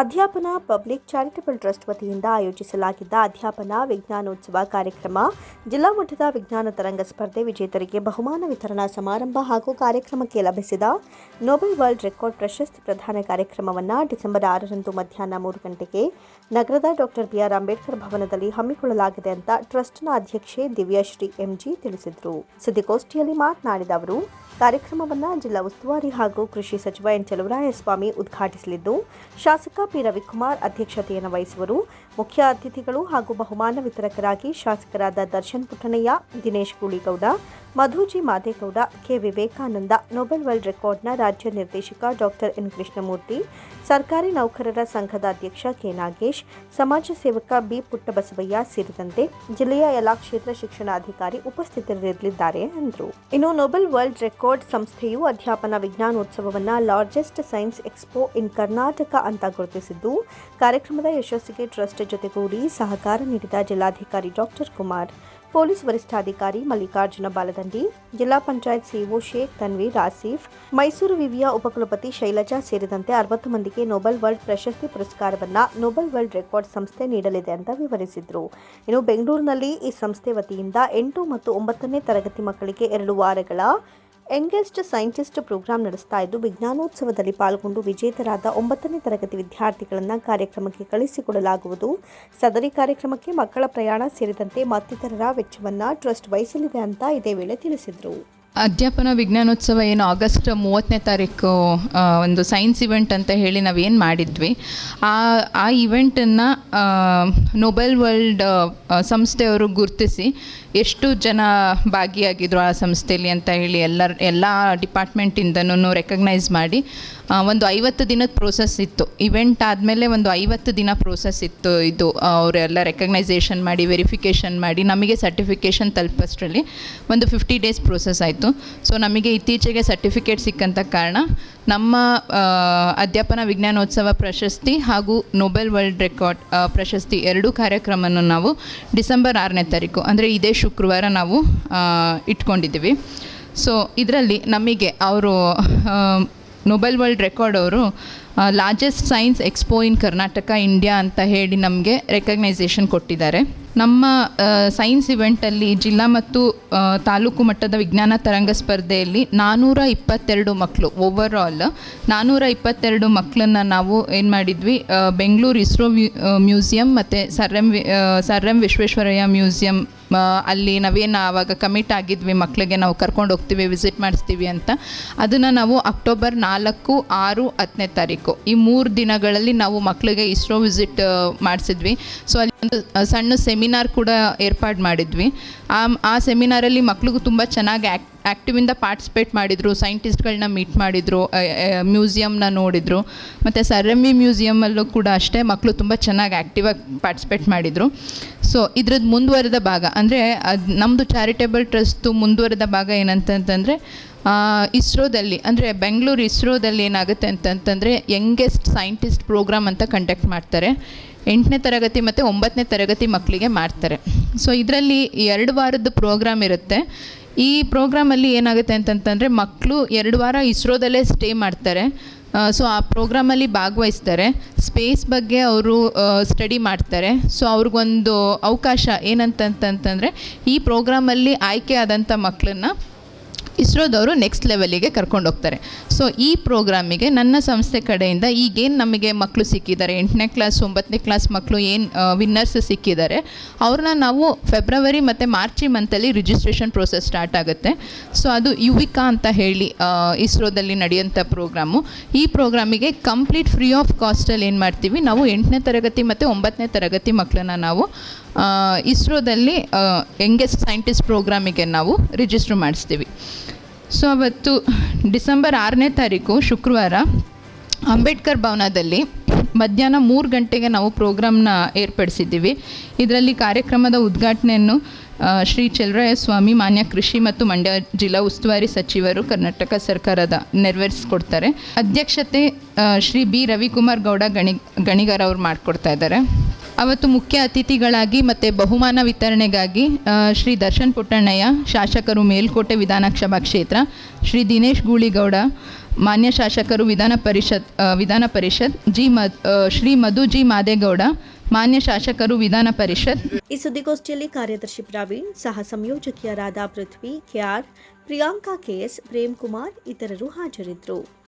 ಅಧ್ಯಾಪನ public charitable trust ವತಿಯಿಂದ ಆಯೋಜಿಸಲಾಗಿದ್ದ ಅಧ್ಯಾಪನ ವಿಜ್ಞಾನೋತ್ಸವ ಕಾರ್ಯಕ್ರಮ, ಜಿಲ್ಲಾ ಮಟ್ಟದ ವಿಜ್ಞಾನ ತರಂಗ ಸ್ಪರ್ಧೆ ವಿಜೇತರಿಗೆ ಬಹುಮಾನ ವಿತರಣಾ ಸಮಾರಂಭ ಹಾಗೂ ಕಾರ್ಯಕ್ರಮಕ್ಕೆ ಲಭಿಸಿದ ನೊಬೆಲ್ ವರ್ಲ್ಡ್ ರೆಕಾರ್ಡ್ ಪ್ರಶಸ್ತಿ ಪ್ರದಾನ ಕಾರ್ಯಕ್ರಮವನ್ನು ಡಿಸೆಂಬರ್ ಆರರಂದು ಮಧ್ಯಾಹ್ನ ಮೂರು ಗಂಟೆಗೆ ನಗರದ ಡಾಕ್ಟರ್ ಬಿಆರ್ ಅಂಬೇಡ್ಕರ್ ಭವನದಲ್ಲಿ ಹಮ್ಮಿಕೊಳ್ಳಲಾಗಿದೆ ಅಂತ ಟ್ರಸ್ಟ್ನ ಅಧ್ಯಕ್ಷೆ ದಿವ್ಯಾಶ್ರೀ ಎಂಜಿ ತಿಳಿಸಿದರು. ಸುದ್ದಿಗೋಷ್ಠಿಯಲ್ಲಿ ಮಾತನಾಡಿದ ಅವರು ಕಾರ್ಯಕ್ರಮವನ್ನು ಜಿಲ್ಲಾ ಉಸ್ತುವಾರಿ ಹಾಗೂ ಕೃಷಿ ಸಚಿವ ಎನ್ ಚಲುವರಾಯಸ್ವಾಮಿ ಉದ್ಘಾಟಿಸಲಿದ್ದು, ಶಾಸಕ ಪಿ ರವಿಕುಮಾರ್ ಅಧ್ಯಕ್ಷತೆಯನ್ನು ವಹಿಸುವರು. ಮುಖ್ಯ ಅತಿಥಿಗಳು ಹಾಗೂ ಬಹುಮಾನ ವಿತರಕರಾಗಿ ಶಾಸಕರಾದ Darshan Puttannaiah Dinesh Gooligowda, Madhu G Madegowda, K Vivekananda, Nobel world ರೆಕಾರ್ಡ್ನ ರಾಜ್ಯ ನಿರ್ದೇಶಕ ಡಾಕ್ಟರ್ ಎನ್ ಕೃಷ್ಣಮೂರ್ತಿ, ಸರ್ಕಾರಿ ನೌಕರರ ಸಂಘದ ಅಧ್ಯಕ್ಷ ಕೆ ನಾಗೇಶ್, ಸಮಾಜ ಸೇವಕ ಬಿ ಪುಟ್ಟಬಸವಯ್ಯ ಸೇರಿದಂತೆ ಜಿಲ್ಲೆಯ ಎಲ್ಲಾ ಕ್ಷೇತ್ರ ಶಿಕ್ಷಣಾಧಿಕಾರಿ ಉಪಸ್ಥಿತರಿರಲಿದ್ದಾರೆ ಎಂದರು. ಇನ್ನು ನೊಬೆಲ್ ವರ್ಲ್ಡ್ ರೆಕಾರ್ಡ್ ಸಂಸ್ಥೆಯು ಅಧ್ಯಾಪನ ವಿಜ್ಞಾನೋತ್ಸವವನ್ನು largest science expo in Karnataka ಅಂತ ಗುರುತಿಸಿದ್ದು, ಕಾರ್ಯಕ್ರಮದ ಯಶಸ್ಸಿಗೆ ಟ್ರಸ್ಟ್ ಜೊತೆಗೂಡಿ ಸಹಕಾರ ನೀಡಿದ ಜಿಲ್ಲಾಧಿಕಾರಿ ಡಾಕ್ಟರ್ ಕುಮಾರ್, ಪೊಲೀಸ್ ವರಿಷ್ಠಾಧಿಕಾರಿ ಮಲ್ಲಿಕಾರ್ಜುನ ಬಾಲದಂಡಿ, ಜಿಲ್ಲಾ ಪಂಚಾಯತ್ ಸಿಇಒ ಶೇಖ್ ತನ್ವೀರ್ ಆಸೀಫ್, ಮೈಸೂರು ವಿವಿಯ ಉಪಕುಲಪತಿ ಶೈಲಜಾ ಸೇರಿದಂತೆ ಅರವತ್ತು ಮಂದಿಗೆ ನೊಬೆಲ್ ವರ್ಲ್ಡ್ ಪ್ರಶಸ್ತಿ ಪುರಸ್ಕಾರವನ್ನು ನೊಬೆಲ್ ವರ್ಲ್ಡ್ ರೆಕಾರ್ಡ್ ಸಂಸ್ಥೆ ನೀಡಲಿದೆ ಅಂತ ವಿವರಿಸಿದರು. ಇನ್ನು ಬೆಂಗಳೂರಿನಲ್ಲಿ ಈ ಸಂಸ್ಥೆ ವತಿಯಿಂದ ಎಂಟು ಮತ್ತು ಒಂಬತ್ತನೇ ತರಗತಿ ಮಕ್ಕಳಿಗೆ ಎರಡು ವಾರಗಳ ಯಂಗೆಸ್ಟ್ ಸೈಂಟಿಸ್ಟ್ ಪ್ರೋಗ್ರಾಂ ನಡೆಸ್ತಾ ಇದ್ದು, ವಿಜ್ಞಾನೋತ್ಸವದಲ್ಲಿ ಪಾಲ್ಗೊಂಡು ವಿಜೇತರಾದ ಒಂಬತ್ತನೇ ತರಗತಿ ವಿದ್ಯಾರ್ಥಿಗಳನ್ನು ಕಾರ್ಯಕ್ರಮಕ್ಕೆ ಕಳಿಸಿಕೊಡಲಾಗುವುದು. ಸದರಿ ಕಾರ್ಯಕ್ರಮಕ್ಕೆ ಮಕ್ಕಳ ಪ್ರಯಾಣ ಸೇರಿದಂತೆ ಮತ್ತಿತರರ ವೆಚ್ಚವನ್ನು ಟ್ರಸ್ಟ್ ವಹಿಸಲಿದೆ ಅಂತ ಇದೇ ವೇಳೆ ತಿಳಿಸಿದರು. ಅಧ್ಯಾಪನ ವಿಜ್ಞಾನೋತ್ಸವ ಏನು ಆಗಸ್ಟ್ ಮೂವತ್ತನೇ ತಾರೀಕು ಒಂದು ಸೈನ್ಸ್ ಇವೆಂಟ್ ಅಂತ ಹೇಳಿ ನಾವೇನು ಮಾಡಿದ್ವಿ. ಆ ಆ ಇವೆಂಟನ್ನು ನೊಬೆಲ್ ವರ್ಲ್ಡ್ ಸಂಸ್ಥೆಯವರು ಗುರುತಿಸಿ ಎಷ್ಟು ಜನ ಭಾಗಿಯಾಗಿದ್ರು ಆ ಸಂಸ್ಥೆಯಲ್ಲಿ ಅಂತ ಹೇಳಿ ಎಲ್ಲರ, ಎಲ್ಲ ಡಿಪಾರ್ಟ್ಮೆಂಟಿಂದನೂ ರೆಕಗ್ನೈಸ್ ಮಾಡಿ ಒಂದು ಐವತ್ತು ದಿನದ ಪ್ರೋಸೆಸ್ ಇತ್ತು. ಇವೆಂಟ್ ಆದಮೇಲೆ ಒಂದು ಐವತ್ತು ದಿನ ಪ್ರೋಸೆಸ್ ಇತ್ತು ಇದು. ಅವರೆಲ್ಲ ರೆಕಗ್ನೈಸೇಷನ್ ಮಾಡಿ, ವೆರಿಫಿಕೇಷನ್ ಮಾಡಿ, ನಮಗೆ ಸರ್ಟಿಫಿಕೇಷನ್ ತಲುಪಷ್ಟರಲ್ಲಿ ಒಂದು ಫಿಫ್ಟಿ ಡೇಸ್ ಪ್ರೋಸೆಸ್ ಆಯಿತು. ಸೊ ನಮಗೆ ಇತ್ತೀಚೆಗೆ ಸರ್ಟಿಫಿಕೇಟ್ ಸಿಕ್ಕಂಥ ಕಾರಣ ನಮ್ಮ ಅಧ್ಯಾಪನ ವಿಜ್ಞಾನೋತ್ಸವ ಪ್ರಶಸ್ತಿ ಹಾಗೂ ನೊಬೆಲ್ ವರ್ಲ್ಡ್ ರೆಕಾರ್ಡ್ ಪ್ರಶಸ್ತಿ ಎರಡೂ ಕಾರ್ಯಕ್ರಮವನ್ನು ನಾವು ಡಿಸೆಂಬರ್ ಆರನೇ ತಾರೀಕು, ಅಂದರೆ ಇದೇ ಶುಕ್ರವಾರ ನಾವು ಇಟ್ಕೊಂಡಿದ್ದೀವಿ. ಸೊ ಇದರಲ್ಲಿ ನಮಗೆ ಅವರು ನೊಬೆಲ್ ವರ್ಲ್ಡ್ ರೆಕಾರ್ಡ್ ಅವರು largest science expo in Karnataka India ಅಂತ ಹೇಳಿ ನಮಗೆ ರೆಕಗ್ನೈಸೇಷನ್ ಕೊಟ್ಟಿದ್ದಾರೆ. ನಮ್ಮ ಸೈನ್ಸ್ ಇವೆಂಟಲ್ಲಿ ಜಿಲ್ಲಾ ಮತ್ತು ತಾಲೂಕು ಮಟ್ಟದ ವಿಜ್ಞಾನ ತರಂಗ ಸ್ಪರ್ಧೆಯಲ್ಲಿ ನಾನ್ನೂರ ಇಪ್ಪತ್ತೆರಡು ಮಕ್ಕಳು ಓವರ್ ಆಲ್ ನಾನ್ನೂರ ಇಪ್ಪತ್ತೆರಡು ಮಕ್ಕಳನ್ನು ನಾವು ಏನು ಮಾಡಿದ್ವಿ ಬೆಂಗಳೂರು ಇಸ್ರೋ ಮ್ಯೂಸಿಯಂ ಮತ್ತು sir M sir M Visvesvaraya museum ಅಲ್ಲಿ ನಾವೇನು ಆವಾಗ ಕಮಿಟ್ ಆಗಿದ್ವಿ ಮಕ್ಕಳಿಗೆ ನಾವು ಕರ್ಕೊಂಡು ಹೋಗ್ತೀವಿ ವಿಸಿಟ್ ಮಾಡಿಸ್ತೀವಿ ಅಂತ, ಅದನ್ನು ನಾವು ಅಕ್ಟೋಬರ್ ನಾಲ್ಕು, ಆರು ಹತ್ತನೇ ತಾರೀಕು, ಈ ಮೂರು ದಿನಗಳಲ್ಲಿ ನಾವು ಮಕ್ಕಳಿಗೆ ಇಸ್ರೋ ವಿಸಿಟ್ ಮಾಡಿಸಿದ್ವಿ. ಸೊ ಅಲ್ಲಿ ಒಂದು ಸಣ್ಣ ಸೆಮಿನಾರ್ ಕೂಡ ಏರ್ಪಾಡು ಮಾಡಿದ್ವಿ. ಆ ಆ ಸೆಮಿನಾರಲ್ಲಿ ಮಕ್ಳಿಗೂ ತುಂಬ ಚೆನ್ನಾಗಿ ಆ್ಯಕ್ಟ್ ಆ್ಯಕ್ಟಿವಿಂದ ಪಾರ್ಟಿಸಿಪೇಟ್ ಮಾಡಿದರು ಸೈಂಟಿಸ್ಟ್ಗಳನ್ನ ಮೀಟ್ ಮಾಡಿದರು ಮ್ಯೂಸಿಯಮ್ನ ನೋಡಿದರು, ಮತ್ತು ಸರ್ ಎಂ ವಿ ಮ್ಯೂಸಿಯಮಲ್ಲೂ ಕೂಡ ಅಷ್ಟೇ ಮಕ್ಕಳು ತುಂಬ ಚೆನ್ನಾಗಿ ಆ್ಯಕ್ಟಿವಾಗಿ ಪಾರ್ಟಿಸಿಪೇಟ್ ಮಾಡಿದರು. ಸೊ ಇದ್ರದ್ದು ಮುಂದುವರೆದ ಭಾಗ, ಅಂದರೆ ಅದು ನಮ್ಮದು ಚಾರಿಟೇಬಲ್ ಟ್ರಸ್ಟು ಮುಂದುವರೆದ ಭಾಗ ಏನಂತಂತಂದರೆ ಇಸ್ರೋದಲ್ಲಿ, ಅಂದರೆ ಬೆಂಗಳೂರು ಇಸ್ರೋದಲ್ಲಿ ಏನಾಗುತ್ತೆ ಅಂತಂತಂದರೆ ಯಂಗೆಸ್ಟ್ ಸೈಂಟಿಸ್ಟ್ ಪ್ರೋಗ್ರಾಮ್ ಅಂತ ಕಂಡಕ್ಟ್ ಮಾಡ್ತಾರೆ. ಎಂಟನೇ ತರಗತಿ ಮತ್ತು ಒಂಬತ್ತನೇ ತರಗತಿ ಮಕ್ಕಳಿಗೆ ಮಾಡ್ತಾರೆ. ಸೊ ಇದರಲ್ಲಿ ಎರಡು ವಾರದ ಪ್ರೋಗ್ರಾಮ್ ಇರುತ್ತೆ. ಈ ಪ್ರೋಗ್ರಾಮಲ್ಲಿ ಏನಾಗುತ್ತೆ ಅಂತಂತಂದರೆ ಮಕ್ಕಳು ಎರಡು ವಾರ ಇಸ್ರೋದಲ್ಲೇ ಸ್ಟೇ ಮಾಡ್ತಾರೆ. ಸೊ ಆ ಪ್ರೋಗ್ರಾಮಲ್ಲಿ ಭಾಗವಹಿಸ್ತಾರೆ. ಸ್ಪೇಸ್ ಬಗ್ಗೆ ಅವರು ಸ್ಟಡಿ ಮಾಡ್ತಾರೆ. ಸೊ ಅವ್ರಿಗೊಂದು ಅವಕಾಶ ಏನಂತಂತಂತಂದರೆ ಈ ಪ್ರೋಗ್ರಾಮಲ್ಲಿ ಆಯ್ಕೆ ಆದಂಥ ಮಕ್ಕಳನ್ನ ಇಸ್ರೋದವರು ನೆಕ್ಸ್ಟ್ ಲೆವೆಲಿಗೆ ಕರ್ಕೊಂಡು ಹೋಗ್ತಾರೆ. ಸೊ ಈ ಪ್ರೋಗ್ರಾಮಿಗೆ ನನ್ನ ಸಂಸ್ಥೆ ಕಡೆಯಿಂದ ಈಗೇನು ನಮಗೆ ಮಕ್ಕಳು ಸಿಕ್ಕಿದ್ದಾರೆ, ಎಂಟನೇ ಕ್ಲಾಸ್ ಒಂಬತ್ತನೇ ಕ್ಲಾಸ್ ಮಕ್ಕಳು ಏನು ವಿನ್ನರ್ಸ್ ಸಿಕ್ಕಿದ್ದಾರೆ, ಅವ್ರನ್ನ ನಾವು ಫೆಬ್ರವರಿ ಮತ್ತು ಮಾರ್ಚಿ ಮಂತಲ್ಲಿ ರಿಜಿಸ್ಟ್ರೇಷನ್ ಪ್ರೋಸೆಸ್ ಸ್ಟಾರ್ಟ್ ಆಗುತ್ತೆ. ಸೊ ಅದು ಯುವಿಕಾ ಅಂತ ಹೇಳಿ ಇಸ್ರೋದಲ್ಲಿ ನಡೆಯುವಂಥ ಪ್ರೋಗ್ರಾಮು ಈ ಪ್ರೋಗ್ರಾಮಿಗೆ ಕಂಪ್ಲೀಟ್ ಫ್ರೀ ಆಫ್ ಕಾಸ್ಟಲ್ಲಿ ಏನು ಮಾಡ್ತೀವಿ, ನಾವು ಎಂಟನೇ ತರಗತಿ ಮತ್ತು ಒಂಬತ್ತನೇ ತರಗತಿ ಮಕ್ಕಳನ್ನ ನಾವು ಇಸ್ರೋದಲ್ಲಿ ಯಂಗೆಸ್ಟ್ ಸೈಂಟಿಸ್ಟ್ ಪ್ರೋಗ್ರಾಮಿಗೆ ನಾವು ರಿಜಿಸ್ಟ್ರ್ ಮಾಡಿಸ್ತೀವಿ. ಸೊ ಅವತ್ತು ಡಿಸೆಂಬರ್ ಆರನೇ ತಾರೀಕು ಶುಕ್ರವಾರ ಅಂಬೇಡ್ಕರ್ ಭವನದಲ್ಲಿ ಮಧ್ಯಾಹ್ನ ಮೂರು ಗಂಟೆಗೆ ನಾವು ಪ್ರೋಗ್ರಾಮ್ನ ಏರ್ಪಡಿಸಿದ್ದೀವಿ. ಇದರಲ್ಲಿ ಕಾರ್ಯಕ್ರಮದ ಉದ್ಘಾಟನೆಯನ್ನು ಶ್ರೀ ಶ್ರೀ ಸ್ವಾಮಿ ಮಾನ್ಯ ಕೃಷಿ ಮತ್ತು ಮಂಡ್ಯ ಜಿಲ್ಲಾ ಉಸ್ತುವಾರಿ ಸಚಿವರು ಕರ್ನಾಟಕ ಸರ್ಕಾರದ ನೆರವೇರಿಸ್ಕೊಡ್ತಾರೆ. ಅಧ್ಯಕ್ಷತೆ ಶ್ರೀ ಬಿ. ರವಿಕುಮಾರ್ ಗೌಡ ಗಣಿ, ಗಣಿಗರ್ ಅವರು ಮಾಡಿಕೊಡ್ತಾ ಇದ್ದಾರೆ. ಅವತ್ತು ಮುಖ್ಯ ಅತಿಥಿಗಳಾಗಿ ಮತ್ತು ಬಹುಮಾನ ವಿತರಣೆಗಾಗಿ ಶ್ರೀ ದರ್ಶನ್ ಪುಟ್ಟಣ್ಣಯ್ಯ, ಶಾಸಕರು ಮೇಲ್ಕೋಟೆ ವಿಧಾನಸಭಾ ಕ್ಷೇತ್ರ, ಶ್ರೀ ದಿನೇಶ್ ಗೂಳಿಗೌಡ, ಮಾನ್ಯ ಶಾಸಕರು ವಿಧಾನ ಪರಿಷತ್ ವಿಧಾನ ಪರಿಷತ್, ಜಿ ಮ ಶ್ರೀ ಮಧು ಜಿ ಮಾದೇಗೌಡ, ಮಾನ್ಯ ಶಾಸಕರು ವಿಧಾನ ಪರಿಷತ್. ಈ ಸುದ್ದಿಗೋಷ್ಠಿಯಲ್ಲಿ ಕಾರ್ಯದರ್ಶಿ ಪ್ರವೀಣ್, ಸಹ ಸಂಯೋಜಕಿಯರಾದ Prithvi K R Priyanka K S Prem Kumar ಇತರರು ಹಾಜರಿದ್ದರು.